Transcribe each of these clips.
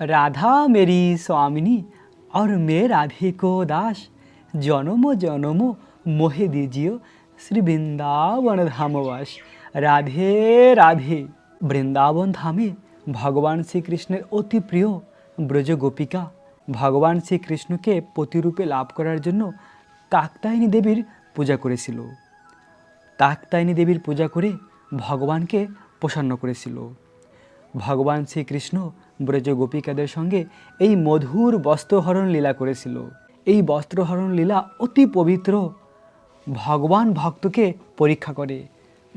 राधा मेरी स्वामिनी और मैं राधे को दास জনম জনম মোহে দিজিও শ্রী বৃন্দাবন ধামবাস রাধে রাধে বৃন্দাবন ধামে ভগবান শ্রীকৃষ্ণের অতি প্রিয় ব্রজ গোপিকা ভগবান শ্রীকৃষ্ণকে প্রতিরূপে লাভ করার জন্য কাকতায়নী দেবীর পূজা করেছিল কাকতায়নী দেবীর পূজা করে ভগবানকে প্রসন্ন করেছিল ভগবান শ্রীকৃষ্ণ ব্রজ গোপিকাদের সঙ্গে এই মধুর বস্ত্রহরণ লীলা করেছিল। এই বস্ত্রহরণ লীলা অতি পবিত্র। ভগবান ভক্তকে পরীক্ষা করে।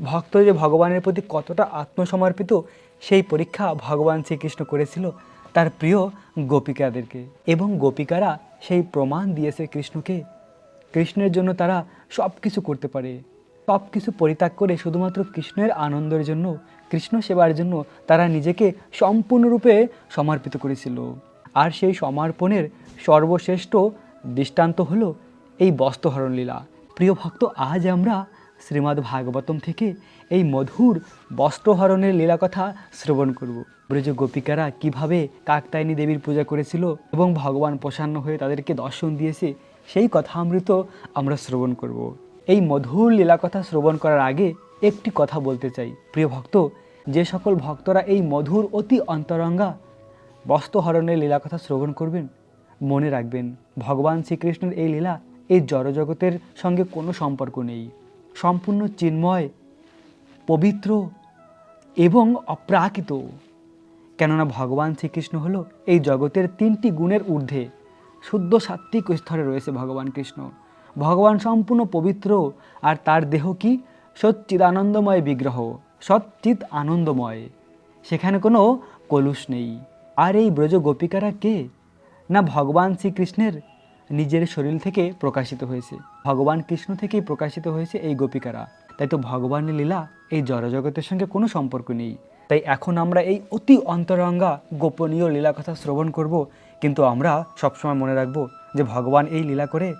ভক্ত যে ভগবানের প্রতি কতটা আত্মসমর্পিত, সেই পরীক্ষা ভগবান শ্রীকৃষ্ণ করেছিল তার প্রিয় গোপিকাদেরকে। এবং গোপিকারা সেই প্রমাণ দিয়েছে কৃষ্ণকে। কৃষ্ণের জন্য তারা সব কিছু করতে পারে। সব কিছু পরিত্যাগ করে শুধুমাত্র কৃষ্ণের আনন্দের জন্য, কৃষ্ণ সেবার জন্য তারা নিজেকে সম্পূর্ণরূপে সমর্পিত করেছিল। আর সেই সমর্পণের সর্বশ্রেষ্ঠ দৃষ্টান্ত হলো এই বস্ত্রহরণ লীলা। প্রিয় ভক্ত, আজ আমরা শ্রীমদ্ ভাগবতম থেকে এই মধুর বস্ত্রহরণের লীলা কথা শ্রবণ করব। ব্রজ গোপিকারা কীভাবে কাকতায়নী দেবীর পূজা করেছিল এবং ভগবান প্রসন্ন হয়ে তাদেরকে দর্শন দিয়েছে, সেই কথা অমৃত আমরা শ্রবণ করব। এই মধুর লীলা কথা শ্রবণ করার আগে একটি কথা বলতে চাই। প্রিয় ভক্ত, যে সকল ভক্তরা এই মধুর অতি অন্তরঙ্গা বস্ত্রহরণের লীলা কথা শ্রবণ করবেন, মনে রাখবেন, ভগবান শ্রীকৃষ্ণের এই লীলা এই জড়জগতের সঙ্গে কোনো সম্পর্ক নেই। সম্পূর্ণ চিন্ময়, পবিত্র এবং অপ্রাকৃত। কেননা ভগবান শ্রীকৃষ্ণ হলো এই জগতের তিনটি গুণের ঊর্ধ্বে, শুদ্ধ সাত্ত্বিক স্তরে রয়েছে ভগবান কৃষ্ণ। ভগবান সম্পূর্ণ পবিত্র, আর তার দেহ কি? সচ্চিদানন্দময় বিগ্রহ সচ্চিত আনন্দময়। সেখানে কোনো কলুষ নেই। আর এই ব্রজ গোপিকারা কে? না ভগবান শ্রীকৃষ্ণের নিজের শরীর থেকে প্রকাশিত হয়েছে? ভগবান কৃষ্ণ থেকেই প্রকাশিত হয়েছে এই গোপিকারা। তাই তো ভগবানের লীলা এই জড়জগতের সঙ্গে কোনো সম্পর্ক নেই। তাই এখন আমরা এই অতি অন্তরঙ্গা, গোপনীয় লীলা কথা শ্রবণ করব। কিন্তু আমরা সবসময় মনে রাখব যে ভগবান এই লীলা করে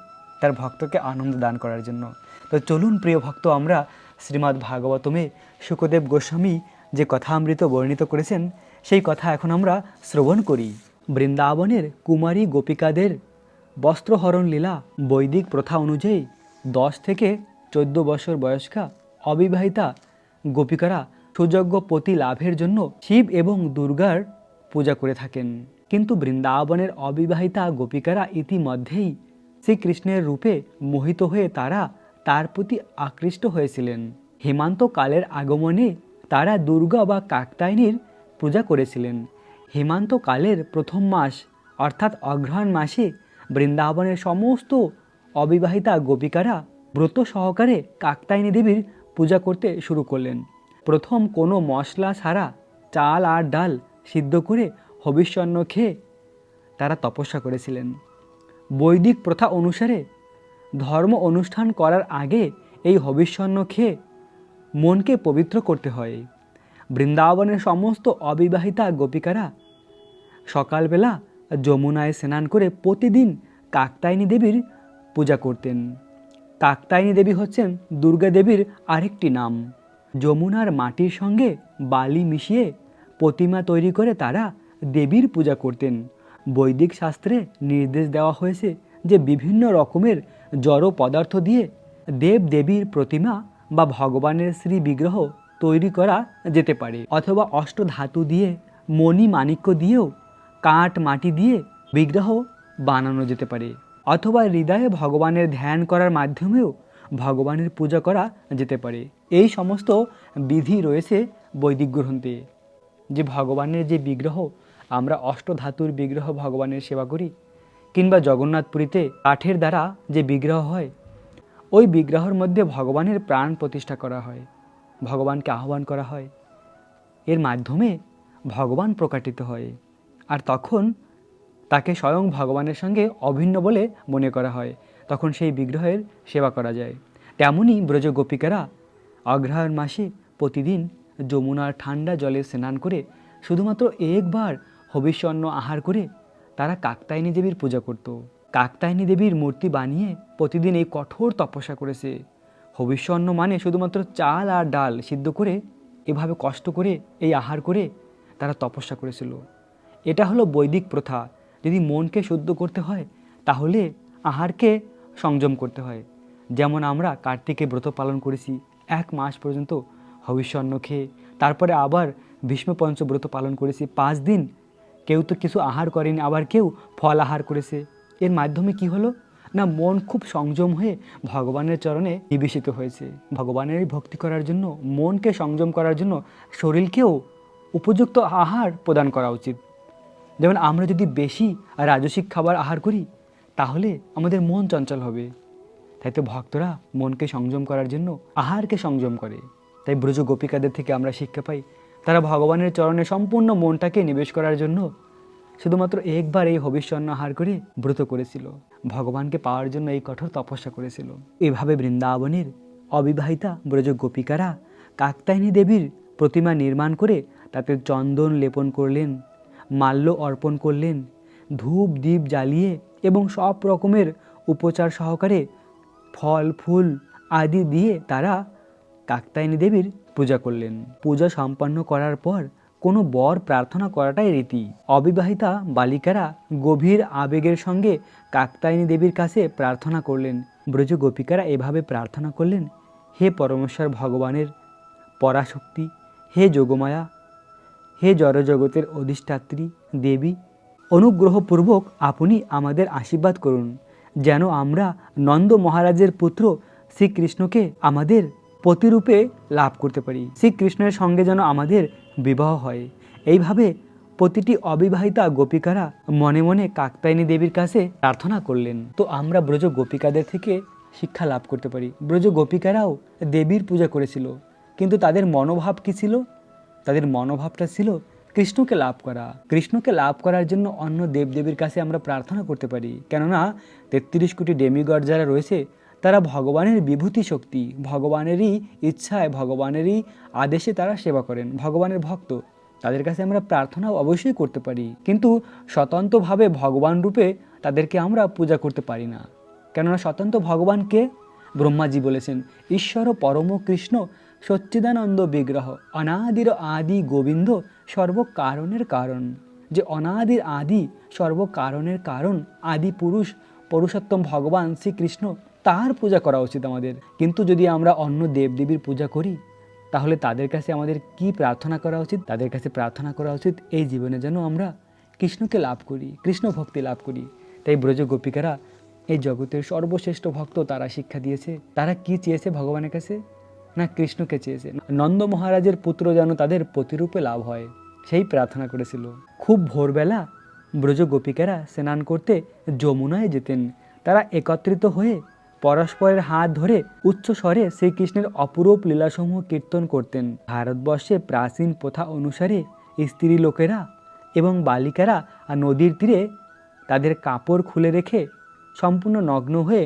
তার ভক্তকে আনন্দ দান করার জন্য। তো চলুন প্রিয় ভক্ত, আমরা শ্রীমদ্ ভাগবতমে সুখদেব গোস্বামী যে কথা কথামৃত বর্ণিত করেছেন, সেই কথা এখন আমরা শ্রবণ করি। বৃন্দাবনের কুমারী গোপিকাদের বস্ত্রহরণ লীলা বৈদিক প্রথা অনুযায়ী দশ থেকে চোদ্দ বছর বয়স্কা অবিবাহিতা গোপিকারা সুযোগ্য পতি লাভের জন্য শিব এবং দুর্গার পূজা করে থাকেন। কিন্তু বৃন্দাবনের অবিবাহিতা গোপিকারা ইতিমধ্যেই শ্রীকৃষ্ণের রূপে মোহিত হয়ে তারা তার প্রতি আকৃষ্ট হয়েছিলেন। হেমান্তকালের আগমনে তারা দুর্গা বা কাকতায়নীর পূজা করেছিলেন। হেমান্তকালের প্রথম মাস, অর্থাৎ অগ্রহায়ণ মাসে বৃন্দাবনের সমস্ত অবিবাহিতা গোপিকারা ব্রত সহকারে কাকতায়নী দেবীর পূজা করতে শুরু করলেন। প্রথম কোনো মশলা ছাড়া চাল আর ডাল সিদ্ধ করে হবিষ্যন্ন খেয়ে তারা তপস্যা করেছিলেন। বৈদিক প্রথা অনুসারে ধর্ম অনুষ্ঠান করার আগে এই হবিষ্যন্ন খেয়ে মনকে পবিত্র করতে হয়। বৃন্দাবনের সমস্ত অবিবাহিতা গোপিকারা সকালবেলা যমুনায় স্নান করে প্রতিদিন কাকতায়নী দেবীর পূজা করতেন। কাকতায়নী দেবী হচ্ছেন দুর্গা দেবীর আরেকটি নাম। যমুনার মাটির সঙ্গে বালি মিশিয়ে প্রতিমা তৈরি করে তারা দেবীর পূজা করতেন। বৈদিক শাস্ত্রে নির্দেশ দেওয়া হয়েছে যে বিভিন্ন রকমের জড় পদার্থ দিয়ে দেব দেবীর প্রতিমা বা ভগবানের শ্রী বিগ্রহ তৈরি করা যেতে পারে, অথবা অষ্ট ধাতু দিয়ে, মণি মাণিক্য দিয়েও কাঠ মাটি দিয়ে বিগ্রহ বানানো যেতে পারে, অথবা হৃদয়ে ভগবানের ধ্যান করার মাধ্যমেও ভগবানের পূজা করা যেতে পারে। এই সমস্ত বিধি রয়েছে বৈদিক গ্রন্থে, যে ভগবানের যে বিগ্রহ আমরা অষ্টধাতুর বিগ্রহ ভগবানের সেবা করি, কিংবা জগন্নাথপুরীতে কাঠের দ্বারা যে বিগ্রহ হয়, ওই বিগ্রহের মধ্যে ভগবানের প্রাণ প্রতিষ্ঠা করা হয়, ভগবানকে আহ্বান করা হয়। এর মাধ্যমে ভগবান প্রকাটিত হয়, আর তখন তাকে স্বয়ং ভগবানের সঙ্গে অভিন্ন বলে মনে করা হয়, তখন সেই বিগ্রহের সেবা করা যায়। তেমনই ব্রজ গোপিকারা অগ্রহায়ণ মাসে প্রতিদিন যমুনার ঠান্ডা জলে স্নান করে শুধুমাত্র একবার হবিষ্যন্ন আহার করে তারা কাকতায়নী দেবীর পূজা করত। কাকতায়নী দেবীর মূর্তি বানিয়ে প্রতিদিন এই কঠোর তপস্যা করেছে। হবিষ্যন্ন মানে শুধুমাত্র চাল আর ডাল সিদ্ধ করে, এভাবে কষ্ট করে এই আহার করে তারা তপস্যা করেছিল। এটা হলো বৈদিক প্রথা। যদি মনকে শুদ্ধ করতে হয়, তাহলে আহারকে সংযম করতে হয়। যেমন আমরা কার্তিকে ব্রত পালন করেছি, এক মাস পর্যন্ত হবিষ্যন্ন খেয়ে তারপরে আবার ভীষ্ম পঞ্চ ব্রত পালন করেছি, পাঁচ দিন কেউ তো কিছু আহার করেনি, আবার কেউ ফল আহার করেছে। এর মাধ্যমে কি হলো? না, মন খুব সংযম হয়ে ভগবানের চরণে নিবেশিত হয়েছে। ভগবানেরই ভক্তি করার জন্য, মনকে সংযম করার জন্য শরীরকেও উপযুক্ত আহার প্রদান করা উচিত। যেমন আমরা যদি বেশি রাজসিক খাবার আহার করি, তাহলে আমাদের মন চঞ্চল হবে। তাই তো ভক্তরা মনকে সংযম করার জন্য আহারকে সংযম করে। তাই ব্রজ গোপিকাদের থেকে আমরা শিক্ষা পাই ভগবানের চরণে সম্পূর্ণ মনটাকে নিবেশ করার জন্য শুধুমাত্র একবার এই হবিষ্যন্ন আহার করে ব্রত করেছিল। ভগবানকে পাওয়ার জন্য এই কঠোর তপস্যা করেছিল। এভাবে বৃন্দাবনের অবিবাহিতা ব্রজ গোপিকারা কাকতায়নী দেবীর প্রতিমা নির্মাণ করে তাতে চন্দন লেপন করলেন, মাল্য অর্পণ করলেন, ধূপ দ্বীপ জ্বালিয়ে এবং সব রকমের উপচার সহকারে ফল, ফুল আদি দিয়ে তারা কাকতায়নী দেবীর পূজা করলেন। পূজা সম্পন্ন করার পর কোনো বর প্রার্থনা করাটাই রীতি। অবিবাহিতা বালিকারা গভীর আবেগের সঙ্গে কাকতায়নী দেবীর কাছে প্রার্থনা করলেন। ব্রজ গোপিকারা এভাবে প্রার্থনা করলেন, হে পরমেশ্বর ভগবানের পরাশক্তি, হে যোগমায়া, হে জড়জগতের অধিষ্ঠাত্রী দেবী, অনুগ্রহপূর্বক আপনি আমাদের আশীর্বাদ করুন, যেন আমরা নন্দ মহারাজের পুত্র শ্রীকৃষ্ণকে আমাদের প্রতিরূপে লাভ করতে পারি। শ্রীকৃষ্ণের সঙ্গে যেন আমাদের বিবাহ হয়। এইভাবে প্রতিটি অবিবাহিতা গোপিকারা মনে মনে কাকতায়নী দেবীর কাছে প্রার্থনা করলেন। তো আমরা ব্রজ গোপিকাদের থেকে শিক্ষা লাভ করতে পারি। ব্রজ গোপিকারাও দেবীর পূজা করেছিল। কিন্তু তাদের মনোভাব কি ছিল? তাদের মনোভাবটা ছিল কৃষ্ণকে লাভ করা। কৃষ্ণকে লাভ করার জন্য অন্য দেবদেবীর কাছে আমরা প্রার্থনা করতে পারি। কেননা তেত্রিশ কোটি ডেমিগড যারা রয়েছে তারা ভগবানের বিভূতি শক্তি, ভগবানেরই ইচ্ছায়, ভগবানেরই আদেশে তারা সেবা করেন, ভগবানের ভক্ত। তাদের কাছে আমরা প্রার্থনাও অবশ্যই করতে পারি। কিন্তু স্বতন্ত্রভাবে ভগবান রূপে তাদেরকে আমরা পূজা করতে পারি না। কেননা স্বতন্ত্র ভগবানকে ব্রহ্মাজি বলেছেন, ঈশ্বর পরম কৃষ্ণ, সচ্চিদানন্দ বিগ্রহ, অনাদির আদি গোবিন্দ সর্বকারণের কারণ। যে অনাদির আদি সর্বকারণের কারণ, আদি পুরুষ, পুরুষোত্তম ভগবান শ্রীকৃষ্ণ তার পূজা করা উচিত আমাদের। কিন্তু যদি আমরা অন্য দেবদেবীর পূজা করি, তাহলে তাদের কাছে আমাদের কি প্রার্থনা করা উচিত? তাদের কাছে প্রার্থনা করা উচিত, এই জীবনে যেন আমরা কৃষ্ণকে লাভ করি, কৃষ্ণ ভক্তি লাভ করি। তাই ব্রজ গোপিকারা এই জগতের সর্বশ্রেষ্ঠ ভক্ত তারা শিক্ষা দিয়েছে। তারা কি চেয়েছে ভগবানের কাছে? না কৃষ্ণকে চেয়েছে। নন্দ মহারাজের পুত্র যেন তাদের প্রতিরূপে লাভ হয়, সেই প্রার্থনা করেছিল। খুব ভোরবেলা ব্রজ গোপিকারা স্নান করতে যমুনায় যেতেন। তারা একত্রিত হয়ে পরস্পরের হাত ধরে উচ্চ স্বরে শ্রীকৃষ্ণের অপরূপ লীলাসমূহ কীর্তন করতেন। ভারতবর্ষে প্রাচীন প্রথা অনুসারে স্ত্রী লোকেরা এবং বালিকারা নদীর তীরে তাদের কাপড় খুলে রেখে সম্পূর্ণ নগ্ন হয়ে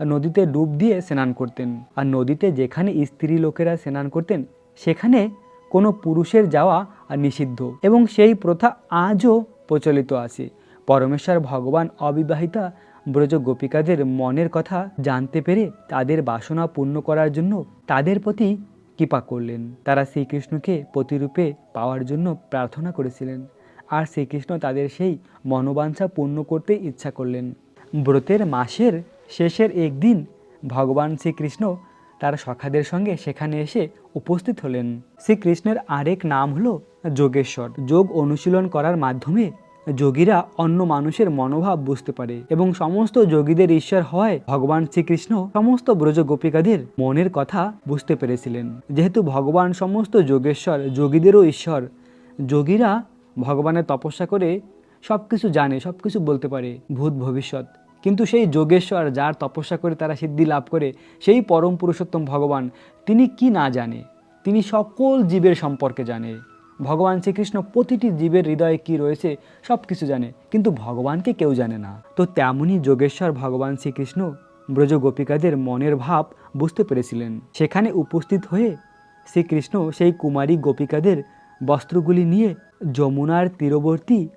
নদীতে ডুব দিয়ে স্নান করতেন। আর নদীতে যেখানে স্ত্রী লোকেরা স্নান করতেন, সেখানে কোনো পুরুষের যাওয়া নিষিদ্ধ। এবং সেই প্রথা আজও প্রচলিত আছে। পরমেশ্বর ভগবান অবিবাহিতা ব্রজ গোপিকাদের মনের কথা জানতে পেরে তাদের বাসনা পূর্ণ করার জন্য তাদের প্রতি কৃপা করলেন। তারা শ্রীকৃষ্ণকে প্রতিরূপে পাওয়ার জন্য প্রার্থনা করেছিলেন। আর শ্রীকৃষ্ণ তাদের সেই মনোবাঞ্ছা পূর্ণ করতে ইচ্ছা করলেন। ব্রতের মাসের শেষের একদিন ভগবান শ্রীকৃষ্ণ তার সখাদের সঙ্গে সেখানে এসে উপস্থিত হলেন। শ্রীকৃষ্ণের আরেক নাম হলো যোগেশ্বর। যোগ অনুশীলন করার মাধ্যমে যোগীরা অন্য মানুষের মনোভাব বুঝতে পারে এবং সমস্ত যোগীদের ঈশ্বর হয় ভগবান শ্রীকৃষ্ণ সমস্ত ব্রজ গোপিকাদের মনের কথা বুঝতে পেরেছিলেন। যেহেতু ভগবান সমস্ত যোগেশ্বর, যোগীদেরও ঈশ্বর, যোগীরা ভগবানের তপস্যা করে সব কিছু জানে সব কিছু বলতে পারে ভূত ভবিষ্যৎ। কিন্তু সেই যোগেশ্বর যার তপস্যা করে তারা সিদ্ধি লাভ করে, সেই পরম পুরুষোত্তম ভগবান, তিনি কি না জানে? তিনি সকল জীবের সম্পর্কে জানে। ভগবান শ্রীকৃষ্ণ প্রতিটি জীবের হৃদয়ে কি রয়েছে, সব কিছু জানে, কিন্তু ভগবানকে কেউ জানে না। তো তেমনই যোগেশ্বর ভগবান শ্রীকৃষ্ণ ব্রজ গোপিকাদের মনের ভাব বুঝতে পেরেছিলেন। সেখানে উপস্থিত হয়ে শ্রীকৃষ্ণ সেই কুমারী গোপিকাদের বস্ত্রগুলি নিয়ে যমুনার তীরবর্তী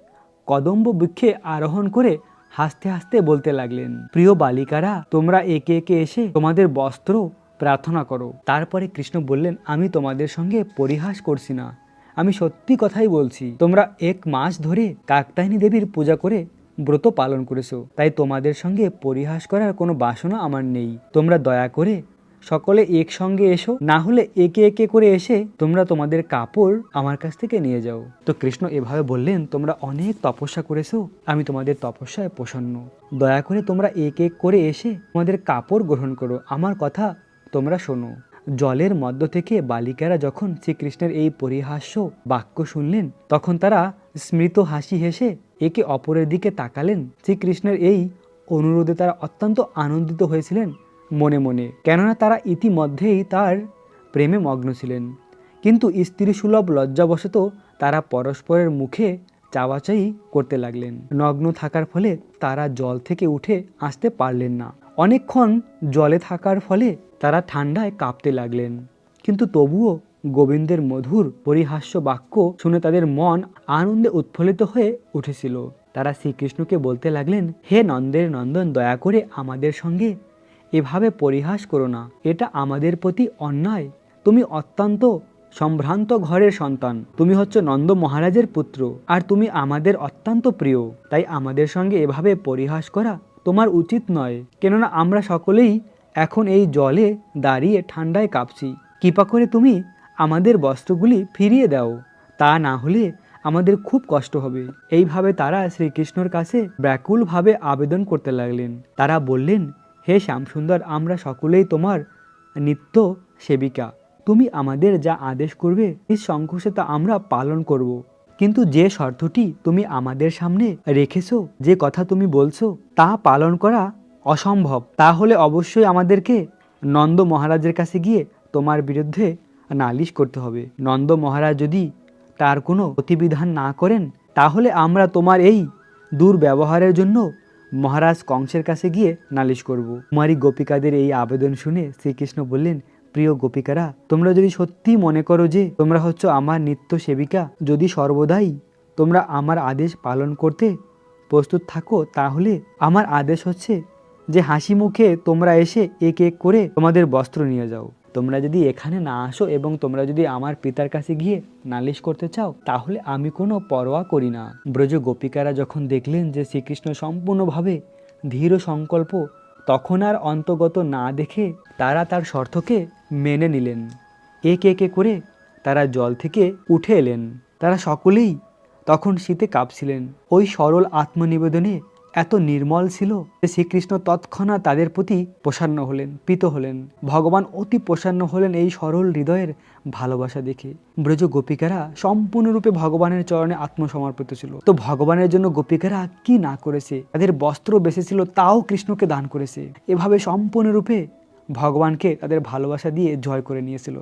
কদম্ব বৃক্ষে আরোহণ করে হাসতে হাসতে বলতে লাগলেন, প্রিয় বালিকারা, তোমরা একে একে এসে তোমাদের বস্ত্র প্রার্থনা করো। তারপরে কৃষ্ণ বললেন, আমি তোমাদের সঙ্গে পরিহাস করছি না। আমি সত্যি কথাই বলছি, তোমরা এক মাস ধরে কাকতায়নী দেবীর পূজা করে ব্রত পালন করেছ। তাই তোমাদের সঙ্গে পরিহাস করার কোনো বাসনা আমার নেই। তোমরা দয়া করে সকলে একসঙ্গে এসো, না হলে একে একে করে এসে তোমরা তোমাদের কাপড় আমার কাছ থেকে নিয়ে যাও। তো কৃষ্ণ এভাবে বললেন, তোমরা অনেক তপস্যা করেছ, আমি তোমাদের তপস্যায় প্রসন্ন। দয়া করে তোমরা এক এক করে এসে তোমাদের কাপড় গ্রহণ করো। আমার কথা তোমরা শোনো। জলের মধ্য থেকে বালিকারা যখন শ্রীকৃষ্ণের এই পরিহাস্য বাক্য শুনলেন, তখন তারা স্মৃত হাসি হেসে একে অপরের দিকে তাকালেন। শ্রীকৃষ্ণের এই অনুরোধে তারা অত্যন্ত আনন্দিত হয়েছিলেন মনে মনে, কেননা তারা ইতিমধ্যেই তার প্রেমে মগ্ন ছিলেন। কিন্তু স্ত্রী সুলভ লজ্জাবশত তারা পরস্পরের মুখে চাওয়াচাই করতে লাগলেন। নগ্ন থাকার ফলে তারা জল থেকে উঠে আসতে পারলেন না। অনেকক্ষণ জলে থাকার ফলে তারা ঠান্ডায় কাঁপতে লাগলেন। কিন্তু তবুও গোবিন্দের মধুর পরিহাস্য বাক্য শুনে তাদের মন আনন্দে উৎফুল্লিত হয়ে উঠেছিল। তারা শ্রীকৃষ্ণকে বলতে লাগলেন, হে নন্দের নন্দন, দয়া করে আমাদের সঙ্গে এভাবে পরিহাস করো না। এটা আমাদের প্রতি অন্যায়। তুমি অত্যন্ত সম্ভ্রান্ত ঘরের সন্তান। তুমি হচ্ছে নন্দ মহারাজের পুত্র। আর তুমি আমাদের অত্যন্ত প্রিয়। তাই আমাদের সঙ্গে এভাবে পরিহাস করা তোমার উচিত নয়, কেননা আমরা সকলেই এখন এই জলে দাঁড়িয়ে ঠান্ডায় কাঁপছি। কৃপা করে তুমি আমাদের বস্ত্রগুলি ফিরিয়ে দাও, তা না হলে আমাদের খুব কষ্ট হবে। এইভাবে তারা শ্রীকৃষ্ণর কাছে ব্যাকুলভাবে আবেদন করতে লাগলেন। তারা বললেন, হে শ্যামসুন্দর, আমরা সকলেই তোমার নিত্য সেবিকা তুমি আমাদের যা আদেশ করবে, নিঃসংকোচে তা আমরা পালন করব। কিন্তু যে শর্তটি তুমি আমাদের সামনে রেখেছো, যে কথা তুমি বলছো, তা পালন করা অসম্ভব। তাহলে অবশ্যই আমাদেরকে নন্দ মহারাজের কাছে গিয়ে তোমার বিরুদ্ধে নালিশ করতে হবে। নন্দ মহারাজ যদি তার কোনো প্রতিবিধান না করেন, তাহলে আমরা তোমার এই দুর্ব্যবহারের জন্য মহারাজ কংসের কাছে গিয়ে নালিশ করব। কুমারী গোপিকাদের এই আবেদন শুনে শ্রীকৃষ্ণ বললেন প্রিয় গোপিকারা, তোমরা যদি সত্যি মনে করো যে তোমরা হচ্ছে আমার নিত্য সেবিকা, যদি সর্বদাই তোমরা আমার আদেশ পালন করতে প্রস্তুত থাকো, তাহলে আমার আদেশ হচ্ছে যে হাসি মুখে তোমরা এসে এক এক করে তোমাদের বস্ত্র নিয়ে যাও। তোমরা যদি এখানে না আসো এবং তোমরা যদি আমার পিতার কাছে গিয়ে নালিশ করতে চাও, তাহলে আমি কোনো পরোয়া করি না। ব্রজ গোপিকারা যখন দেখলেন যে শ্রীকৃষ্ণ সম্পূর্ণভাবে ধীর সংকল্প তখন আর অন্তগত না দেখে তারা তার স্বর্থকে মেনে নিলেন। এক একে করে তারা জল থেকে উঠে এলেন। তারা সকলেই তখন শীতে কাঁপছিলেন। ওই সরল আত্মনিবেদনে এত নির্মল ছিল যে শ্রীকৃষ্ণ তৎক্ষণাৎ তাদের প্রতি প্রসান্ন হলেন, প্রীত হলেন। ভগবান অতি প্রসান্ন হলেন এই সরল হৃদয়ের ভালোবাসা দেখে। ব্রজ গোপিকারা সম্পূর্ণরূপে ভগবানের চরণে আত্মসমর্পিত ছিল। তো ভগবানের জন্য গোপিকারা কি না করেছে? তাদের বস্ত্র বেঁচেছিল তাও কৃষ্ণকে দান করেছে। এভাবে সম্পূর্ণরূপে ভগবানকে তাদের ভালোবাসা দিয়ে জয় করে নিয়েছিল।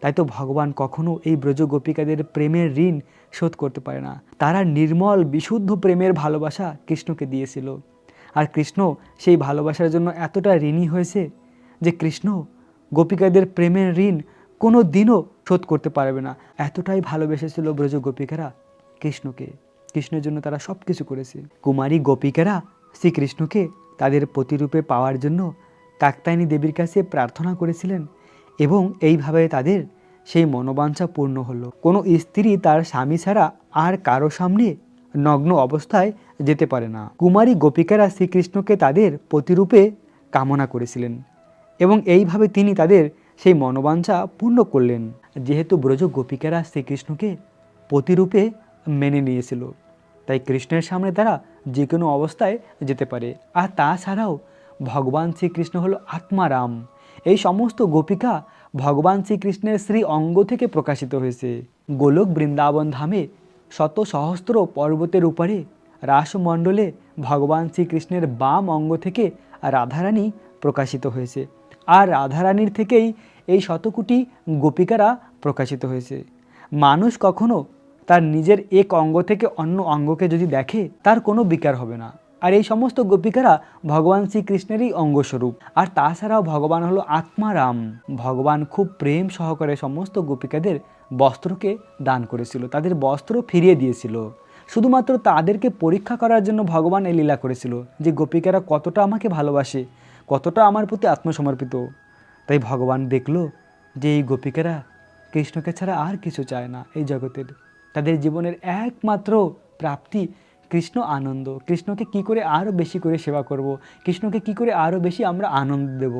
তাই তো ভগবান কখনো এই ব্রজ গোপিকাদের প্রেমের ঋণ শোধ করতে পারে না। তারা নির্মল, বিশুদ্ধ প্রেমের ভালোবাসা কৃষ্ণকে দিয়েছিল। আর কৃষ্ণ সেই ভালোবাসার জন্য এতটা ঋণী হয়েছে যে কৃষ্ণ গোপিকাদের প্রেমের ঋণ কোনো দিনও শোধ করতে পারবে না। এতটাই ভালোবেসেছিল ব্রজ গোপিকারা কৃষ্ণকে। কৃষ্ণের জন্য তারা সব কিছু করেছে। কুমারী গোপিকারা শ্রীকৃষ্ণকে তাদের প্রতিরূপে পাওয়ার জন্য কাকতায়নী দেবীর কাছে প্রার্থনা করেছিলেন এবং এইভাবে তাদের সেই মনোবাঞ্ছা পূর্ণ হলো। কোনো স্ত্রী তার স্বামী ছাড়া আর কারও সামনে নগ্ন অবস্থায় যেতে পারে না। কুমারী গোপিকারা শ্রীকৃষ্ণকে তাদের প্রতিরূপে কামনা করেছিলেন এবং এইভাবে তিনি তাদের সেই মনোবাঞ্ছা পূর্ণ করলেন। যেহেতু ব্রজ গোপিকারা শ্রীকৃষ্ণকে প্রতিরূপে মেনে নিয়েছিল, তাই কৃষ্ণের সামনে তারা যে কোনো অবস্থায় যেতে পারে। আর তাছাড়াও ভগবান শ্রীকৃষ্ণ হলো আত্মারাম। এই সমস্ত গোপিকা ভগবান শ্রীকৃষ্ণের শ্রী অঙ্গ থেকে প্রকাশিত হয়েছে। গোলক বৃন্দাবন ধামে শত সহস্র পর্বতের উপরে রাসমণ্ডলে ভগবান শ্রীকৃষ্ণের বাম অঙ্গ থেকে রাধারানী প্রকাশিত হয়েছে। আর রাধারানীর থেকেই এই শতকুটি গোপিকারা প্রকাশিত হয়েছে। মানুষ কখনো তার নিজের এক অঙ্গ থেকে অন্য অঙ্গকে যদি দেখে, তার কোনো বিকার হবে না। আর এই সমস্ত গোপিকারা ভগবান শ্রীকৃষ্ণেরই অঙ্গস্বরূপ। আর তাছাড়াও ভগবান হলো আত্মারাম। ভগবান খুব প্রেম সহকারে সমস্ত গোপিকাদের বস্ত্রকে দান করেছিল, তাদের বস্ত্র ফিরিয়ে দিয়েছিল। শুধুমাত্র তাদেরকে পরীক্ষা করার জন্য ভগবান এই লীলা করেছিল যে গোপিকারা কতটা আমাকে ভালোবাসে, কতটা আমার প্রতি আত্মসমর্পিত। তাই ভগবান দেখল যে এই গোপিকারা কৃষ্ণকে ছাড়া আর কিছু চায় না এই জগতের। তাদের জীবনের একমাত্র প্রাপ্তি কৃষ্ণ আনন্দ, কৃষ্ণকে কি করে আরও বেশি করে সেবা করব, কৃষ্ণকে কি করে আরও বেশি আমরা আনন্দ দেব,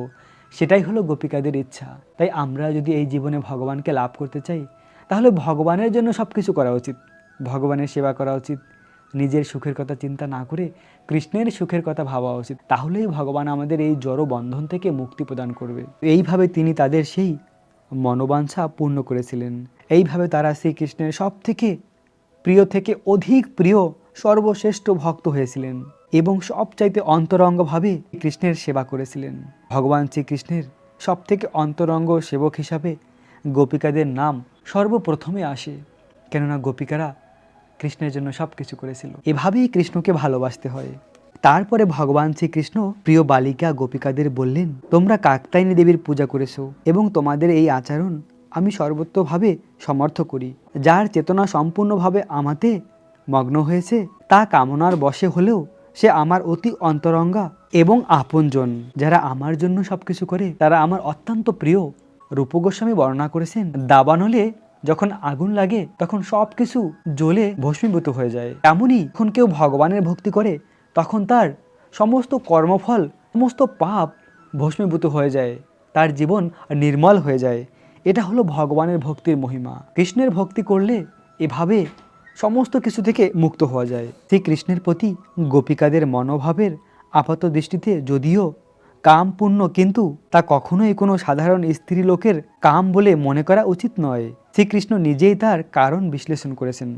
সেটাই হলো গোপিকাদের ইচ্ছা। তাই আমরা যদি এই জীবনে ভগবানকে লাভ করতে চাই, তাহলে ভগবানের জন্য সব কিছু করা উচিত। ভগবানের সেবা করা উচিত, নিজের সুখের কথা চিন্তা না করে কৃষ্ণের সুখের কথা ভাবা উচিত। তাহলেই ভগবান আমাদের এই জড় বন্ধন থেকে মুক্তি প্রদান করবে। এইভাবে তিনি তাদের সেই মনোবাঞ্ছা পূর্ণ করেছিলেন। এইভাবে তারা শ্রীকৃষ্ণের সব থেকে প্রিয় থেকে অধিক প্রিয় সর্বশ্রেষ্ঠ ভক্ত হয়েছিলেন এবং সবচাইতে অন্তরঙ্গভাবে কৃষ্ণের সেবা করেছিলেন। ভগবান শ্রীকৃষ্ণের সব থেকে অন্তরঙ্গ সেবক হিসাবে গোপিকাদের নাম সর্বপ্রথমে আসে, কেননা গোপিকারা কৃষ্ণের জন্য সব কিছু করেছিল। এভাবেই কৃষ্ণকে ভালোবাসতে হয়। তারপরে ভগবান শ্রীকৃষ্ণ প্রিয় বালিকা গোপিকাদের বললেন, তোমরা কাকতায়নী দেবীর পূজা করেছ এবং তোমাদের এই আচরণ আমি সর্বত্রভাবে সমর্থ করি। যার চেতনা সম্পূর্ণভাবে আমাতে মগ্ন হয়েছে, তা কামনার বশে হলেও সে আমার অতি অন্তরঙ্গা এবং আপনজন। যারা আমার জন্য সবকিছু করে, তারা আমার অত্যন্ত প্রিয়। রূপগোস্বামী বর্ণনা করেছেন, দাবানলে যখন আগুন লাগে, তখন সব কিছু জ্বলে ভস্মীভূত হয়ে যায়। এমনই যখন কেউ ভগবানের ভক্তি করে, তখন তার সমস্ত কর্মফল, সমস্ত পাপ ভস্মীভূত হয়ে যায়। তার জীবন নির্মল হয়ে যায়। এটা হলো ভগবানের ভক্তির মহিমা। কৃষ্ণের ভক্তি করলে এভাবে সমস্ত কিছু থেকে মুক্ত হওয়া যায়। শ্রী কৃষ্ণের প্রতি গোপিকাদের মনোভাবের আপাত দৃষ্টিতে যদিও কাম পূর্ণ, কিন্তু তা কখনোই কোনো সাধারণ স্ত্রী লোকের কাম বলে মনে করা উচিত নয়। শ্রীকৃষ্ণ নিজেই তার কারণ বিশ্লেষণ করেছেন।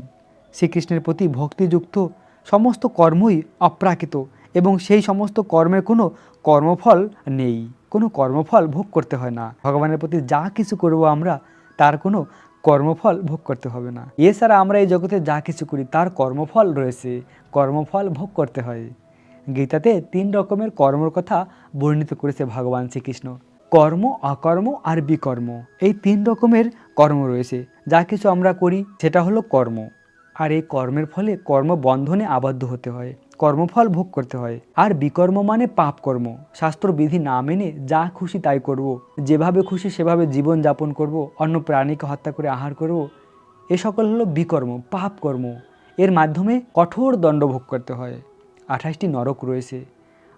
শ্রীকৃষ্ণের প্রতি ভক্তিযুক্ত সমস্ত কর্মই অপ্রাকৃত। এবং সেই সমস্ত কর্মের কোনো কর্মফল নেই। কোনো কর্মফল ভোগ করতে হয় না। ভগবানের প্রতি যা কিছু করব আমরা, তার কোনো কর্মফল ভোগ করতে হবে না। এছাড়া আমরা এই জগতে যা কিছু করি, তার কর্মফল রয়েছে। কর্মফল ভোগ করতে হয়। গীতাতে তিন রকমের কর্মর কথা বর্ণিত করেছে ভগবান শ্রীকৃষ্ণ। কর্ম, অকর্ম আর বিকর্ম। এই তিন রকমের কর্ম রয়েছে। যা কিছু আমরা করি, সেটা হলো কর্ম। আর এই কর্মের ফলে কর্মবন্ধনে আবদ্ধ হতে হয়। কর্মফল ভোগ করতে হয়। আর বিকর্ম মানে পাপ কর্ম শাস্ত্র বিধি না মেনে যা খুশি তাই করব। যেভাবে খুশি সেভাবে জীবন যাপন করব, অন্য প্রাণীকে হত্যা করে আহার করব। এ সকল হলো বিকর্ম পাপ কর্ম এর মাধ্যমে কঠোর দণ্ড ভোগ করতে হয়। আঠাশটি নরক রয়েছে।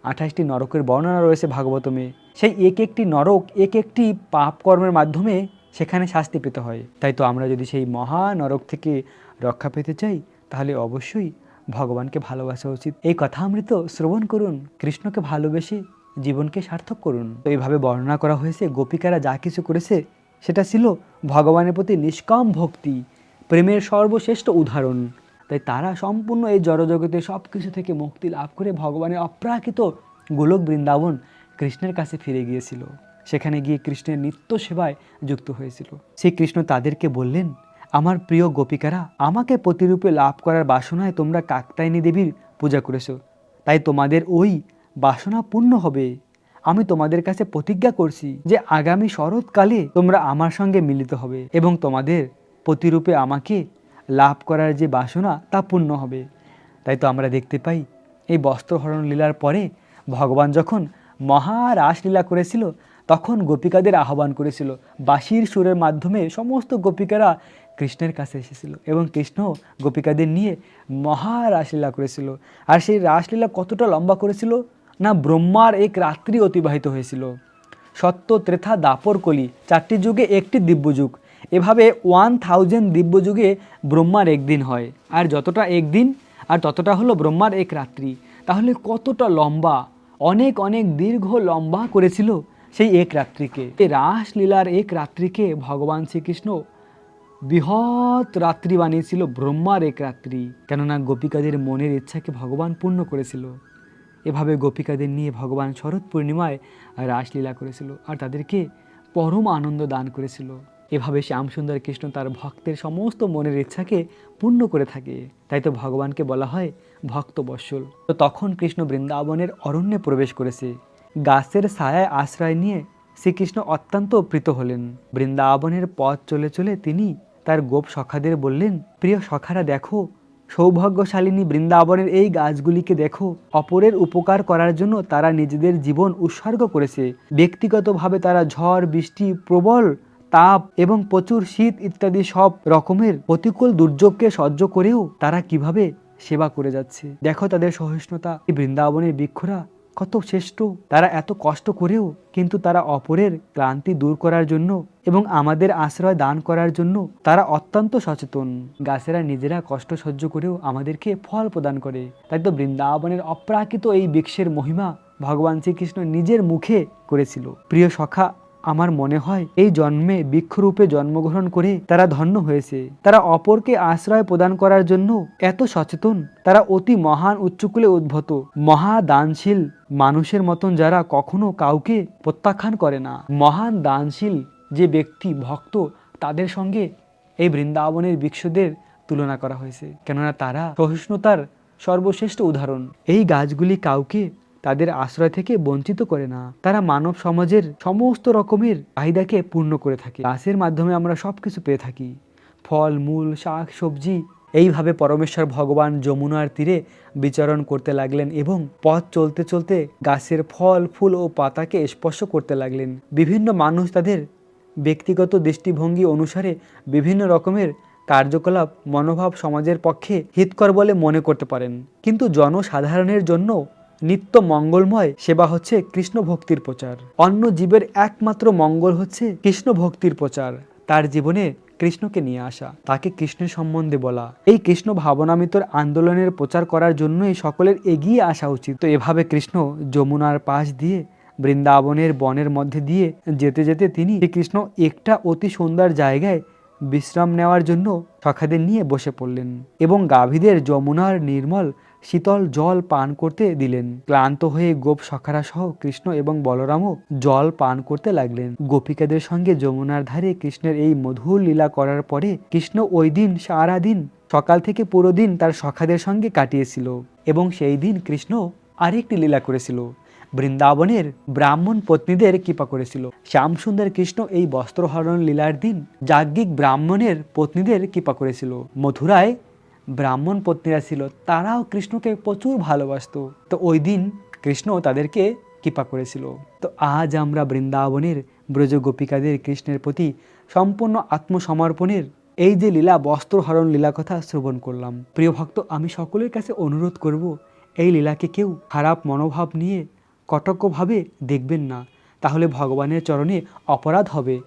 আঠাশটি নরকের বর্ণনা রয়েছে ভাগবতমে। সেই এক একটি নরক এক একটি পাপ কর্মের মাধ্যমে সেখানে শাস্তি পেতে হয়। তাই তো আমরা যদি সেই মহা নরক থেকে রক্ষা পেতে চাই, তাহলে অবশ্যই ভগবানকে ভালোবাসা উচিত। এই কথা অমৃত শ্রবণ করুন, কৃষ্ণকে ভালোবেসে জীবনকে সার্থক করুন। তো এইভাবে বর্ণনা করা হয়েছে, গোপিকারা যা কিছু করেছে, সেটা ছিল ভগবানের প্রতি নিষ্কাম ভক্তি, প্রেমের সর্বশ্রেষ্ঠ উদাহরণ। তাই তারা সম্পূর্ণ এই জড়জগতে সব কিছু থেকে মুক্তি লাভ করে ভগবানের অপ্রাকৃত গোলক বৃন্দাবন কৃষ্ণের কাছে ফিরে গিয়েছিল। সেখানে গিয়ে কৃষ্ণের নিত্য সেবায় যুক্ত হয়েছিল। সেই কৃষ্ণ তাদেরকে বললেন আমার প্রিয় গোপিকারা, আমাকে প্রতিরূপে লাভ করার বাসনায় তোমরা কাকতায়নী দেবীর পূজা করেছ। তাই তোমাদের ওই বাসনা পূর্ণ হবে। আমি তোমাদের কাছে প্রতিজ্ঞা করছি যে আগামী শরৎকালে তোমরা আমার সঙ্গে মিলিত হবে এবং তোমাদের প্রতিরূপে আমাকে লাভ করার যে বাসনা, তা পূর্ণ হবে। তাই তো আমরা দেখতে পাই, এই বস্ত্রহরণ লীলার পরে ভগবান যখন মহা রাসলীলা করেছিল, তখন গোপিকাদের আহ্বান করেছিল। বাঁশির সুরের মাধ্যমে সমস্ত গোপিকারা কৃষ্ণের কাছে এসেছিল এবং কৃষ্ণ গোপিকাদের নিয়ে মহা রাসলীলা করেছিল। আর সেই রাসলীলা কতটা লম্বা করেছিল? না, ব্রহ্মার এক রাত্রি অতিবাহিত হয়েছিল। সত্য ত্রেথা দাপর কলি, চারটি যুগে একটি দিব্যযুগ। এভাবে ওয়ান থাউজেন্ড দিব্যযুগে ব্রহ্মার একদিন হয়। আর যতটা একদিন, আর ততটা হলো ব্রহ্মার এক রাত্রি। তাহলে কতটা লম্বা? অনেক অনেক দীর্ঘ লম্বা করেছিল সেই এক রাত্রিকে। রাসলীলার এক রাত্রিকে ভগবান শ্রীকৃষ্ণ বৃহৎ রাত্রি বানিয়েছিল ব্রহ্মার এক রাত্রি। কেননা গোপিকাদের মনের ইচ্ছাকে ভগবান পূর্ণ করেছিল। এভাবে গোপিকাদের নিয়ে ভগবান শরৎ পূর্ণিমায় রাসলীলা করেছিল আর তাদেরকে পরম আনন্দ দান করেছিল। এভাবে শ্যামসুন্দর কৃষ্ণ তার ভক্তের সমস্ত মনের ইচ্ছাকে পূর্ণ করে থাকে। তাই তো ভগবানকে বলা হয় ভক্ত বৎসল তো তখন কৃষ্ণ বৃন্দাবনের অরণ্যে প্রবেশ করেছে। গাছের ছায়ায় আশ্রয় নিয়ে শ্রীকৃষ্ণ অত্যন্ত প্রীত হলেন। বৃন্দাবনের পথ চলে চলে তিনি তার গোপ সখাদের বললেন, প্রিয় সখারা, দেখো, সৌভাগ্যশালিনী বৃন্দাবনের এই গাছগুলিকে দেখো। অপরের উপকার করার জন্য তারা নিজেদের জীবন উৎসর্গ করেছে। ব্যক্তিগতভাবে তারা ঝড়, বৃষ্টি, প্রবল তাপ এবং প্রচুর শীত ইত্যাদি সব রকমের প্রতিকূল দুর্যোগকে সহ্য করেও তারা কীভাবে সেবা করে যাচ্ছে? দেখো তাদের সহিষ্ণুতা। এই বৃন্দাবনের বৃক্ষরা কত শ্রেষ্ঠ, তারা এত কষ্ট করেও কিন্তু তারা অপরের ক্লান্তি দূর করার জন্য এবং আমাদের আশ্রয় দান করার জন্য তারা অত্যন্ত সচেতন। গাছেরা নিজেরা কষ্ট সহ্য করেও আমাদেরকে ফল প্রদান করে। তাই তো বৃন্দাবনের অপ্রাকৃত এই বৃক্ষের মহিমা ভগবান শ্রীকৃষ্ণ নিজের মুখে করেছিল। প্রিয় সখা আমার মনে হয় এই জন্মে বৃক্ষরূপে জন্মগ্রহণ করে তারা ধন্য হয়েছে। তারা অপরকে আশ্রয় প্রদান করার জন্য এত সচেতন, তারা অতি মহান উচ্চকুলে উদ্ভূত মহা দানশীল মানুষের মতন যারা কখনো কাউকে প্রত্যাখ্যান করে না। মহান দানশীল যে ব্যক্তি, ভক্ত, তাদের সঙ্গে এই বৃন্দাবনের বৃক্ষদের তুলনা করা হয়েছে। কেননা তারা সহিষ্ণুতার সর্বশ্রেষ্ঠ উদাহরণ। এই গাছগুলি কাউকে তাদের আশ্রয় থেকে বঞ্চিত করে না। তারা মানব সমাজের সমস্ত রকমের চাহিদাকে পূর্ণ করে থাকে। গাছের মাধ্যমে আমরা সব কিছু পেয়ে থাকি। ফল, মূল, শাক, সবজি এইভাবে পরমেশ্বর ভগবান যমুনার তীরে বিচরণ করতে লাগলেন এবং পথ চলতে চলতে গাছের ফল, ফুল ও পাতাকে স্পর্শ করতে লাগলেন। বিভিন্ন মানুষ তাদের ব্যক্তিগত দৃষ্টিভঙ্গি অনুসারে বিভিন্ন রকমের কার্যকলাপ মনোভাব সমাজের পক্ষে হিতকর বলে মনে করতে পারেন। কিন্তু জনসাধারণের জন্য নিত্য মঙ্গলময় সেবা হচ্ছে কৃষ্ণ ভক্তির প্রচার। অন্য জীবের একমাত্র মঙ্গল হচ্ছে কৃষ্ণ ভক্তির প্রচার। তার জীবনে কৃষ্ণকে নিয়ে আসা, তাকে কৃষ্ণের সম্বন্ধে বলা। এই কৃষ্ণ ভাবনামিতর আন্দোলনের প্রচার করার জন্যই সকলের এগিয়ে আসা উচিত। তো এভাবে কৃষ্ণ যমুনার পাশ দিয়ে, বৃন্দাবনের বনের মধ্যে দিয়ে যেতে যেতে তিনি শ্রীকৃষ্ণ একটা অতি সুন্দর জায়গায় বিশ্রাম নেওয়ার জন্য সখাদের নিয়ে বসে পড়লেন এবং গাভীদের যমুনার নির্মল শীতল জল পান করতে দিলেন। ক্লান্ত হয়ে গোপ সখারা সহ কৃষ্ণ এবং বলরামও জল পান করতে লাগলেন। গোপিকাদের সঙ্গে যমুনার ধারে কৃষ্ণের এই মধুর লীলা করার পরে কৃষ্ণ ওই দিন সারা দিন সকাল থেকে পুরো দিন তার সখাদের সঙ্গে কাটিয়েছিল এবং সেই দিন কৃষ্ণ আরেকটি লীলা করেছিল। বৃন্দাবনের ব্রাহ্মণ পত্নীদের কৃপা করেছিল। শ্যামসুন্দর কৃষ্ণ এই বস্ত্রহরণ লীলার দিন যাজ্ঞিক ব্রাহ্মণের পত্নীদের কৃপা করেছিল। মথুরায় ব্রাহ্মণ পত্নীরা ছিল, তারাও কৃষ্ণকে প্রচুর ভালোবাসতো। তো ওই দিন কৃষ্ণ তাদেরকে কৃপা করেছিল। তো আজ আমরা বৃন্দাবনের ব্রজ গোপিকাদের কৃষ্ণের প্রতি সম্পূর্ণ আত্মসমর্পণের এই যে লীলা, বস্ত্রহরণ লীলা কথা শ্রবণ করলাম। প্রিয় ভক্ত, আমি সকলের কাছে অনুরোধ করব, এই লীলাকে কেউ খারাপ মনোভাব নিয়ে কটকভাবে দেখবেন না। তাহলে ভগবানের চরণে অপরাধ হবে।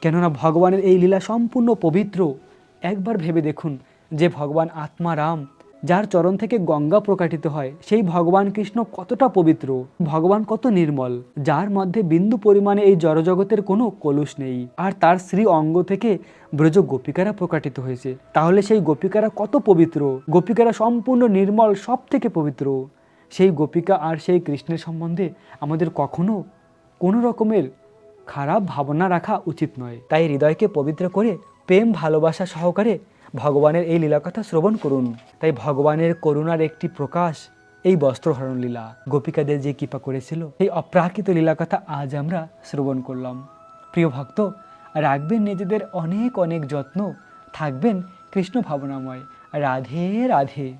কেননা ভগবানের এই লীলা সম্পূর্ণ পবিত্র। একবার ভেবে দেখুন যে ভগবান আত্মা রাম, যার চরণ থেকে গঙ্গা প্রকাটিত হয়, সেই ভগবান কৃষ্ণ কতটা পবিত্র, ভগবান কত নির্মল, যার মধ্যে বিন্দু পরিমাণে এই জড়জগতের কোনো কলুষ নেই। আর তার শ্রী অঙ্গ থেকে ব্রজ গোপিকারা প্রকাটিত হয়েছে। তাহলে সেই গোপিকারা কত পবিত্র? গোপিকারা সম্পূর্ণ নির্মল সব থেকে পবিত্র। সেই গোপিকা আর সেই কৃষ্ণের সম্বন্ধে আমাদের কখনো কোনো রকমের খারাপ ভাবনা রাখা উচিত নয়। তাই হৃদয়কে পবিত্র করে, প্রেম ভালোবাসা সহকারে ভগবানের এই লীলাকথা শ্রবণ করুন। তাই ভগবানের করুণার একটি প্রকাশ এই বস্ত্রহরণ লীলা। গোপিকাদের যে কৃপা করেছিল এই অপ্রাকৃত লীলাকথা আজ আমরা শ্রবণ করলাম। প্রিয় ভক্ত, রাখবেন নিজেদের অনেক অনেক যত্ন। থাকবেন কৃষ্ণ ভাবনাময়। রাধে রাধে।